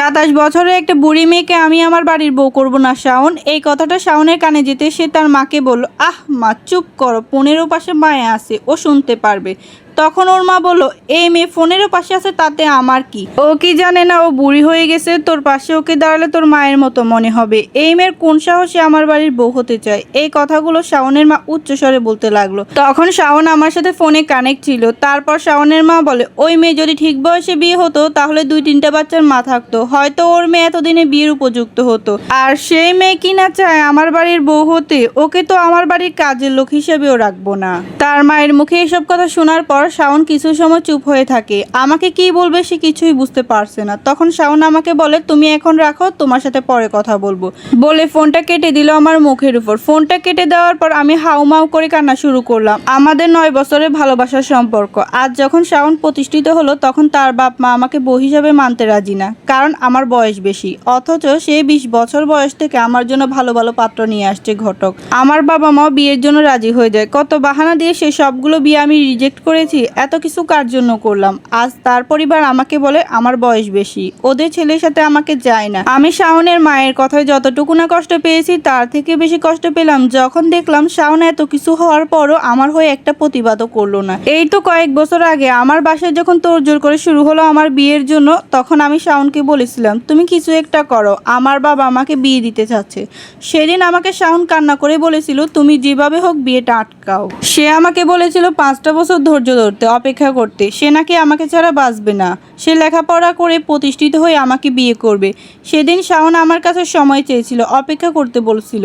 সাতাশ বছরের একটা বুড়ি মেয়েকে আমি আমার বাড়ির বউ করব না, শাওন। এই কথাটা শাওনের কানে যেতে সে তার মাকে বলল, আহ মা, চুপ করো। পনেরো পাশে মায়ে আছে, ও শুনতে পারবে। তখন ওর মা বলল, এই মেয়ে ফোনেরও পাশে আছে, তাতে আমার কি? ও কি জানে না, ও বুড়ি হয়ে গেছে, তোর পাশে ওকে দাঁড়ালে তোর মায়ের মতো মনে হবে। এই মেয়ের কোন সাহসে আমার বাড়ির বউ হতে চায়? এই কথাগুলো শাওনের মা উচ্চস্বরে বলতে লাগল। তখন শাওন আমার সাথে ফোনে কানেক্ট ছিল। তারপর শাওনের মা বলে, ওই মেয়ে যদি ঠিক বয়সে বিয়ে হতো, তাহলে দুই তিনটা বাচ্চার মা থাকতো। হয়তো ওর মেয়ে এতদিনে বিয়ের উপযুক্ত হতো। আর সেই মেয়ে কি না চায় আমার বাড়ির বউ হতে, ওকে তো আমার বাড়ির কাজের লোক হিসেবেও রাখব না। তার মায়ের মুখে এসব কথা শোনার পর শাওন কিছু সময় চুপ হয়ে থাকে। আমাকে কি বলবে সে কিছুই বুঝতে পারছে না। তখন শাওন আমাকে বলে, তুমি এখন রাখো, তোমার সাথে পরে কথা বলব। বলে ফোনটা কেটে দিল আমার মুখের উপর। ফোনটা কেটে দেওয়ার পর আমি হাউমাউ করে কান্না শুরু করলাম। আমাদের নয় বছরের ভালোবাসার সম্পর্ক। আজ যখন শাওন প্রতিষ্ঠিত হলো, তখন তার বাপ মা আমাকে বউ হিসাবে মানতে রাজি না, কারণ আমার বয়স বেশি। অথচ সে বিশ বছর বয়স থেকে আমার জন্য ভালো ভালো পাত্র নিয়ে আসছে ঘটক। আমার বাবা মা বিয়ের জন্য রাজি হয়ে যায়। কত বাহানা দিয়ে সে সবগুলো বিয়ে আমি রিজেক্ট করেছি। এত কিছু কার জন্য করলাম? আজ তার পরিবার আমাকে বলে আমার বয়স বেশি। ওদের ছেলের সাথে আমাকে যায় না। আমি শাওনের মায়ের কথায় যতটুকু না কষ্ট পেয়েছি, তার থেকে বেশি কষ্ট পেলাম। যখন দেখলাম শাওন এত কিছু হওয়ার পরও আমার হয়ে একটা প্রতিবাদও করল না। এই তো কয়েক বছর আগে আমার বাসায় যখন তোড়জোড় করে শুরু হলো আমার বিয়ের জন্য, তখন আমি শাওনকে বলেছিলাম, তুমি কিছু একটা করো। আমার বাবা আমাকে বিয়ে দিতে চাচ্ছে। সেদিন আমাকে শাওন কান্না করে বলেছিল, তুমি যেভাবে হোক বিয়েটা আটকাও। সে আমাকে বলেছিল, পাঁচটা বছর ধৈর্য ধরতে, অপেক্ষা করতে। সে নাকি আমাকে ছাড়া বাঁচবে না। সে লেখাপড়া করে প্রতিষ্ঠিত হয়ে আমাকে বিয়ে করবে। সেদিন শাওন আমার কাছে সময় চেয়েছিল, অপেক্ষা করতে বলছিল,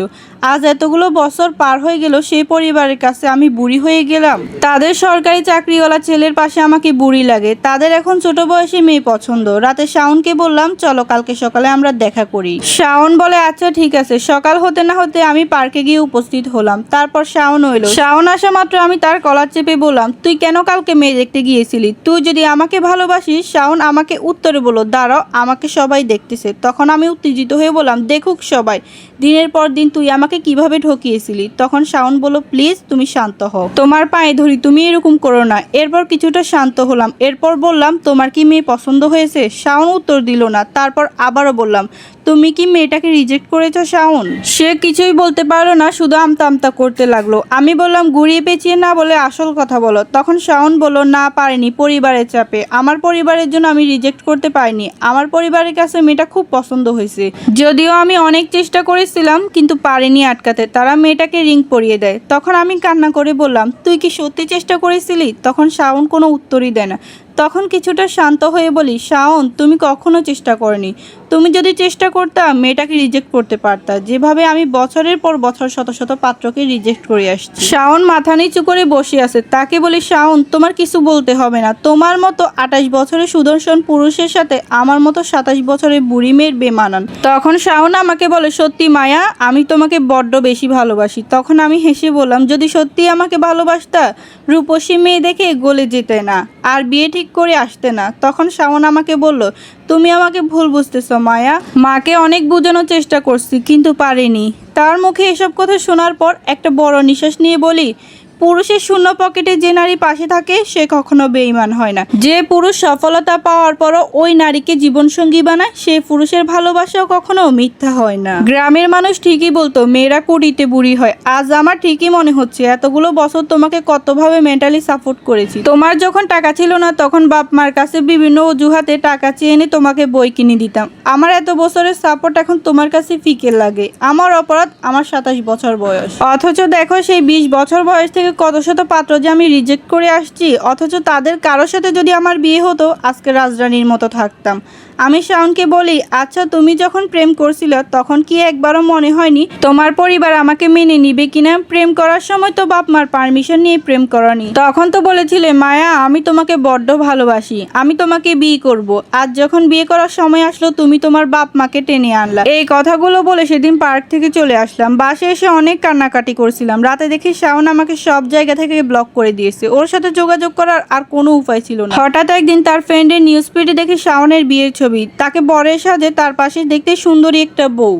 আজ এতগুলো বছর পার হয়ে গেল, সেই পরিবারের কাছে আমি বুড়ি হয়ে গেলাম। তাদের সরকারি চাকরিওয়ালা ছেলের পাশে আমাকে বুড়ি লাগে। তাদের এখন ছোট বয়সী মেয়ে পছন্দ। রাতে শাওনকে বললাম, চলো, কালকে সকালে আমরা দেখা করি। শাওন বলে আচ্ছা ঠিক আছে। সকাল হতে না হতে আমি পার্কে গিয়ে উপস্থিত হলাম। তারপর শাওন হইল। শাওন আসা মাত্র আমি তার কলার চেপে বললাম, তুই কেন কালকে মেয়ে দেখতে গিয়েছিলি। তুই যদি আমাকে ভালোবাসিস, শাওন আমাকে উত্তরে বলো দাঁড়াও, আমাকে সবাই দেখতেছে। তখন আমি উত্তেজিত হয়ে বললাম, দেখুক সবাই, দিনের পর দিন তুই আমাকে কীভাবে ঢকিয়েছিলি তখন শাওন বলো প্লিজ, তুমি শান্ত হও। তোমার পায়ে ধরি, তুমি এরকম করো না। এরপর কিছুটা শান্ত হলাম, এরপর বললাম, তোমার কি মেয়ে পছন্দ হয়েছে? শাওন উত্তর দিল না, তারপর আবারও বললাম তুমি কি মেয়েটাকে রিজেক্ট করেছ, শাওন? সে কিছুই বলতে পারল না, শুধু আমতা আমতা করতে লাগল। আমি বললাম, ঘুরিয়ে পেঁচিয়ে না বলে আসল কথা বলো। তখন শাওন বলল, না, পারেনি, পরিবারের চাপে। আমার পরিবারের জন্য আমি রিজেক্ট করতে পারিনি। আমার পরিবারের কাছে মেয়েটা খুব পছন্দ হয়েছে। যদিও আমি অনেক চেষ্টা করেছিলাম, কিন্তু পারিনি আটকাতে। তারা মেয়েটাকে রিং পরিয়ে দেয়। তখন আমি কান্না করে বললাম, তুই কি সত্যি চেষ্টা করেছিলি? তখন শাওন কোনো উত্তরই দেয় না। তখন কিছুটা শান্ত হয়ে বলি, শাওন, তুমি কখনো চেষ্টা করনি। তুমি যদি চেষ্টা করতা, মেয়েটাকে রিজেক্ট করতে পারতা। যেভাবে আমি বছরের পর বছর শত শত পাত্রকে রিজেক্ট করে আসছি। শাওন মাথা নিচু করে বসে আছে। তাকে বলি, শাওন, তোমার কিছু বলতে হবে না। তোমার মতো আঠাশ বছরের সুদর্শন পুরুষের সাথে আমার মতো সাতাশ বছরের বুড়ি মেয়ের বেমানান। তখন শাওন আমাকে বলে, সত্যি মায়া, আমি তোমাকে বড্ড বেশি ভালোবাসি। তখন আমি হেসে বললাম, যদি সত্যি আমাকে ভালোবাসতা, রূপসী মেয়ে দেখে গলে যেতে না। আর বিয়ে ঠিক করে আসতে না। তখন শাওন আমাকে বলল, তুমি আমাকে ভুল বুঝতেছ, মায়া। মাকে অনেক বোঝানোর চেষ্টা করছি, কিন্তু পারিনি। তার মুখে এসব কথা শোনার পর একটা বড় নিঃশ্বাস নিয়ে বলি পুরুষের শূন্য পকেটে যে নারী পাশে থাকে, সে কখনো বেইমান হয় না। যে পুরুষ সফলতা পাওয়ার পরও ওই নারীকে জীবনসঙ্গী বানায়, সে পুরুষের ভালোবাসাও কখনো মিথ্যা হয় না। গ্রামের মানুষ ঠিকই বলতো, মেয়েরা কুড়িতে বুড়ি হয়। আজ আমার ঠিকই মনে হচ্ছে, এতগুলো বছর তোমাকে কতভাবে মেন্টালি সাপোর্ট করেছি। তোমার যখন টাকা ছিল না, তখন বাপ মার কাছে বিভিন্ন অজুহাতে টাকা চেয়ে এনে তোমাকে বই কিনে দিতাম। আমার এত বছরের সাপোর্ট এখন তোমার কাছে ফিকে লাগে। আমার অপরাধ আমার সাতাশ বছর বয়স। অথচ দেখো সেই বিশ বছর বয়স থেকে কত শত পাত্র যে আমি রিজেক্ট করে আসছি, অথচ তাদের কারোর সাথে যদি আমার বিয়ে হতো, আজকে রাজরানীর মতো থাকতাম। আমি শাওনকে বলি আচ্ছা তুমি যখন প্রেম করছিল, তখন কি একবারও মনে হয়নি, তোমার পরিবার আমাকে মেনে নিবে কিনা? প্রেম করার সময় তো বাপ মার পারমিশন নিয়ে প্রেম করানি। তখন তো বলেছিলে, মায়া, আমি তোমাকে বড্ড ভালোবাসি, আমি তোমাকে বিয়ে করব। আজ যখন বিয়ে করার সময় আসলো, তুমি তোমার বাপ মাকে টেনে আনলা। এই কথাগুলো বলে সেদিন পার্ক থেকে চলে আসলাম। বাসে এসে অনেক কান্নাকাটি করছিলাম। রাতে দেখি শাওন আমাকে সব জায়গা থেকে ব্লক করে দিয়েছে। ওর সাথে যোগাযোগ করার আর কোনো উপায় ছিল না। হঠাৎ একদিন তার ফ্রেন্ডের নিউজ ফিডে দেখে শাওনের বিয়ের ছবি। তাকে বরের সাজে তার পাশে দেখতে সুন্দরী একটা বউ।